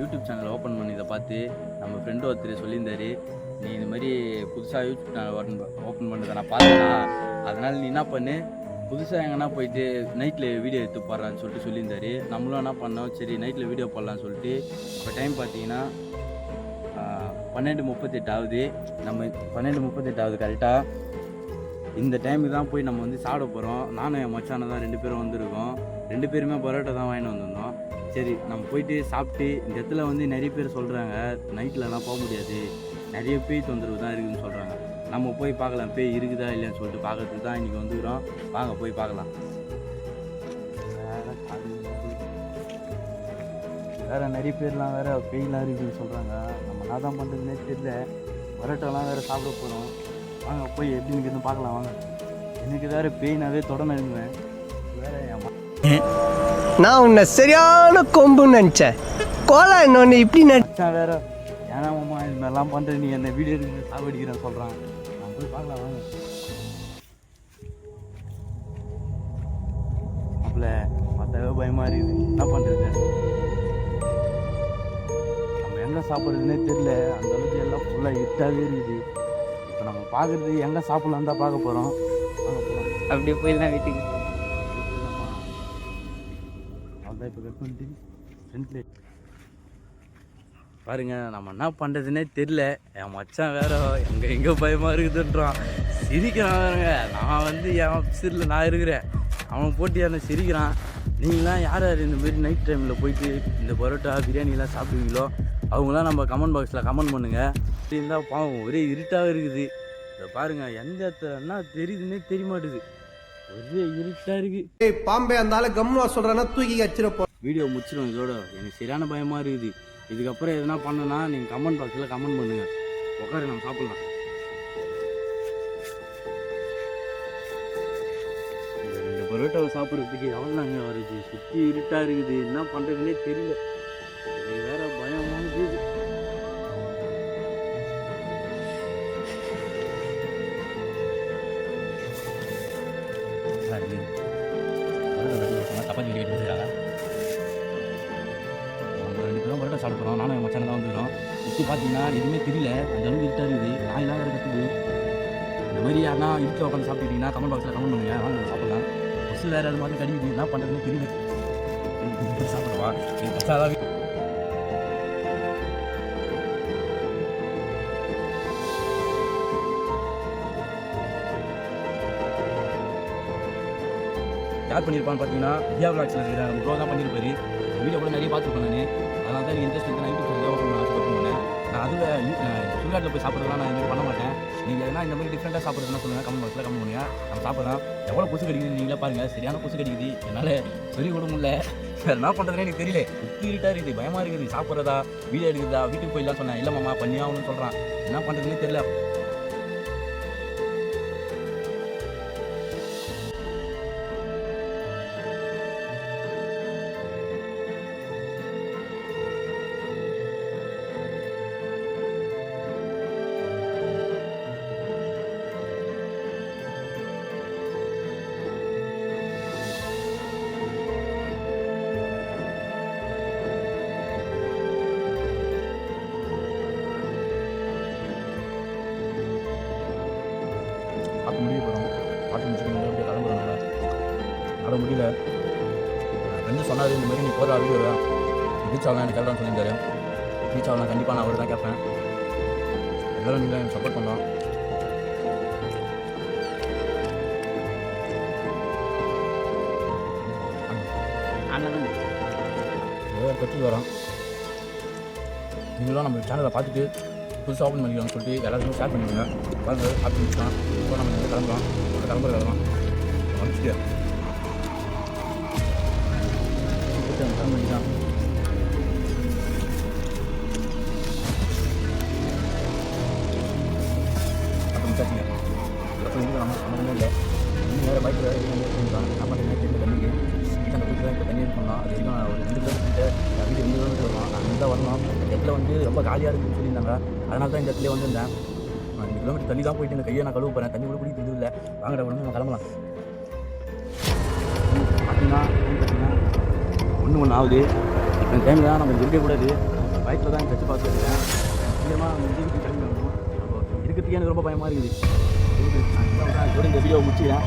YouTube channel open பண்ணி இதை பார்த்து நம்ம ஃப்ரெண்டு ஒருத்தர் சொல்லியிருந்தாரு நீ இந்த மாதிரி புதுசாக யூடியூப் சேனல் ஓப்பன் ஓப்பன் பண்ணுறதை நான் பார்த்தேன்னா அதனால் நீ என்ன பண்ணு? புதுசாக எங்கன்னா போயிட்டு நைட்டில் வீடியோ எடுத்து போடுறான்னு சொல்லிட்டு சொல்லியிருந்தாரு. நம்மளும் என்ன பண்ணோம் சரி நைட்டில் வீடியோ போடலான்னு சொல்லிட்டு இப்போ டைம் பார்த்தீங்கன்னா பன்னெண்டு முப்பத்தெட்டு ஆகுது. நம்ம பன்னெண்டு முப்பத்தெட்டு ஆகுது கரெக்டாக இந்த டைமுக்கு தான் போய் நம்ம வந்து சாப்பிட போகிறோம் நானும் என் மச்சானை தான் ரெண்டு பேரும் வந்திருக்கோம். ரெண்டு பேருமே பரோட்டா தான் வாங்கிட்டு வந்திருந்தோம். சரி நம்ம போயிட்டு சாப்பிட்டு இந்த இடத்துல வந்து நிறைய பேர் சொல்கிறாங்க நைட்லலாம் போக முடியாது நிறைய பேய் தொந்தரவு தான் இருக்குதுன்னு சொல்கிறாங்க நம்ம போய் பார்க்கலாம் பேய் இருக்குதா இல்லையான்னு சொல்லிட்டு பார்க்கறதுக்கு தான் இன்றைக்கி வந்துக்கிறோம் வாங்க போய் பார்க்கலாம். வேற வேற நிறைய பேர்லாம் வேற பேய்லாம் இருக்குதுன்னு சொல்கிறாங்க நம்ம நான் தான் பண்ணுறதுனே தெரியல. பரோட்டாலாம் வேறு சாப்பிட போகிறோம் வாங்க போய் எப்படி இருக்குதுன்னு பார்க்கலாம் வாங்க. எனக்கு வேறு பேய்னாவே தொடர்ந்து எழுதுவேன் வேறு நான் உன்னை சரியான கொம்புன்னு நினச்சேன். கோலா இன்னொன்று இப்படி நடி மச்சான் வேற ஏன்னா மாமா இது மாதிரிலாம் பண்ணுற நீ என்ன வீடியோ எடுக்க சாவடிக்கிறேன்னு சொல்கிறான் நான் போய் பார்க்கலாம் வாங்க. அப்பல மற்றவே பயமா இருக்குது. என்ன பண்ணுறது நம்ம எங்கே சாப்பிட்றதுனே தெரியல. அந்த அளவுக்கு எல்லாம் ஃபுல்லாக இருட்டாகவே இருக்குது. இப்போ நம்ம பார்க்குறது எங்கே சாப்பிட்லாம் தான் பார்க்க போகிறோம் அப்படியே போயிடலாம் வீட்டுக்கு. அதான் இப்போ கட் பண்ணிட்டு ஃப்ரெண்ட்ல பாருங்க நம்ம என்ன பண்ணுறதுனே தெரில என் மச்சான் வேற எங்கே எங்கே பயமாக இருக்குதுன்றான். சிரிக்கிறான் வேறுங்க நான் வந்து என் சிறில் நான் இருக்கிறேன். அவன் போட்டு என்ன சிரிக்கிறான். நீங்களாம் யார் யார் இந்த மாதிரி நைட் டைமில் போயிட்டு இந்த பரோட்டா பிரியாணிலாம் சாப்பிடுவீங்களோ அவங்களாம் நம்ம கமெண்ட் பாக்ஸில் கமெண்ட் பண்ணுங்கள் இருந்தால் பாவம் ஒரே இருட்டாக இருக்குது. இதை பாருங்கள் எந்த இடத்துல என்ன தெரியுதுன்னே தெரிய மாட்டுது. ஒரே இருட்டாக இருக்குது ஏய் பாம்பே அந்த ஆளு கம்முவா சொல்றேன்னா தூக்கி வச்சிருப்போம் வீடியோ முடிச்சிடும் இதோட. எனக்கு சரியான பயமாக இருக்குது. இதுக்கப்புறம் எதனா பண்ணனா நீங்கள் கமெண்ட் பாக்ஸில் கமெண்ட் பண்ணுங்கள் உட்காரு நம்ம சாப்பிட்லாம். இந்த ரெண்டு பரோட்டாவை சாப்பிட்றதுக்கு எவ்வளோ நாங்கள் வருது சுற்றி இருட்டாக இருக்குது. என்ன பண்ணுறதுனே தெரியல. சரி. பரோட்டா கட்டி வச்சுருக்காங்க நம்ம ரெண்டு பேரும் பரோட்டா சாப்பிட்றோம் நானும் என் மச்சான தான் வந்துக்கிறோம் சுற்றி பார்த்தீங்கன்னா எதுவுமே தெரியல அந்த அளவுக்கு இருட்டாக இருக்குது நாயெல்லாம் வேறு கத்துது இந்த மாதிரி யாருனா இருக்க உட்காந்து சாப்பிட்டுட்டீங்கன்னா கமெண்ட் பாக்ஸில் கமெண்ட் பண்ணுங்கள் வாங்க சாப்பிட்லாம் சாப்பிடலாம் வேறு அது மாதிரி கடிக்குது என்ன பண்ணுறதுன்னு தெரியல சாப்பிடுவா இது யார் பண்ணியிருப்பான்னு பார்த்தீங்கன்னா தியா விளாக்ஸில் இருக்கிற நம்ம ப்ரோ தான் பண்ணியிருப்பாரு வீடியோ கூட நிறைய பார்த்துருப்பேன் நான். அதனால தான் எனக்கு இன்ட்ரெஸ்ட் இருக்கு. நான் யூடியூப் சேனல் ஓப்பன் பண்ண ஆசைப்பட்டு பண்ணேன் நான் அதில் சுடுகாட்டில் போய் சாப்பிட்றதுலாம் நான் இந்த பண்ண மாட்டேன். நீங்கள் எதனா இந்த மாதிரி டிஃப்ரெண்ட்டாக சாப்பிட்றதுனா சொல்லுங்கள் கம்மி பாக்ஸில் கம்மி பண்ணுங்கள் நம்ம சாப்பிட்றோம் எவ்வளோ கொசு கடிக்குது நீங்களே பாருங்கள் சரியான கொசு கடிக்குது. என்னால் சொல்லி கூட முடியல. வேறு என்ன பண்ணுறதுனே எனக்கு தெரியல. சுற்றி இருட்டாக இருக்குது. பயமாக இருக்குது. சாப்பிட்றதா? வீடியோ எடுக்கிறதா? வீட்டுக்கு போயிடலாம் சொன்னேன். இல்லை மாமா பண்ணியாகணும்னு சொல்கிறான் என்ன பண்ணுறதுனே தெரியல. முடியல. ஃப்ரெண்டு சொன்னார் இந்த மாதிரி நீ போகிற வீடியோ தான் ரீச் ஆகலாம் எனக்கு எல்லாம் சொல்லியிருந்தாரு. ரீச் ஆகலாம் கண்டிப்பாக நான் அவர் தான் கேட்பேன். எல்லாரும் நீங்கள் எனக்கு சப்போர்ட் பண்ணலாம் அண்ணன் ஏதோ கட்சி வரோம். நீங்களும் நம்ம சேனலை பார்த்துட்டு புதுசாக ஓப்பன் பண்ணிக்கலாம்னு சொல்லிட்டு எல்லாருக்கும் ஷேர் பண்ணிக்கோங்க. பாருங்க சாப்பிட்டு முடிச்சலாம் இப்போ நம்ம கிளம்புறோம் இப்போ கிளம்புற கிளம்பலாம் முடிச்சுட்டு கிளம்ப வேண்டியதான் அப்புறம் நம்ம சம்மந்தமே இல்லை இன்னும் வேறு பைக்கில் என்ன பண்ணுறேன் தண்ணிக்கு தான் இப்போ தண்ணி பண்ணலாம் அது வரைக்கும் நான் ஒரு ரெண்டு கிலோமீட்டர் வீடு ரெண்டு கிலோமீட்டர் வரலாம் நான் தான் வரணும் இந்த இடத்துல வந்து ரொம்ப காலியாக இருக்குன்னு சொல்லியிருந்தாங்க அதனால தான் இந்த இடத்துல வந்திருந்தேன் ரெண்டு கிலோமீட்டர் தள்ளி தான் போயிட்டு இந்த கையை நான் கழுவு போகிறேன் தண்ணி கூட குடிக்கிறது இல்லை வாங்கடா உடனே நம்ம கிளம்பலாம் பார்த்தீங்கன்னா பார்த்தீங்கன்னா ஒன்று ஒன்று ஆகுது. இப்போ டைமில் தான் நம்ம இருக்கக்கூடாது வயிற்றில் தான் கட்சி பார்த்து சீக்கிரமாக நம்ம வீட்டுக்கு கிளம்பி வரணும். இருக்கிறதுக்கே எனக்கு ரொம்ப பயமாக இருக்குது. இதோட இந்த வீடியோ முடிச்சுக்கிறேன்.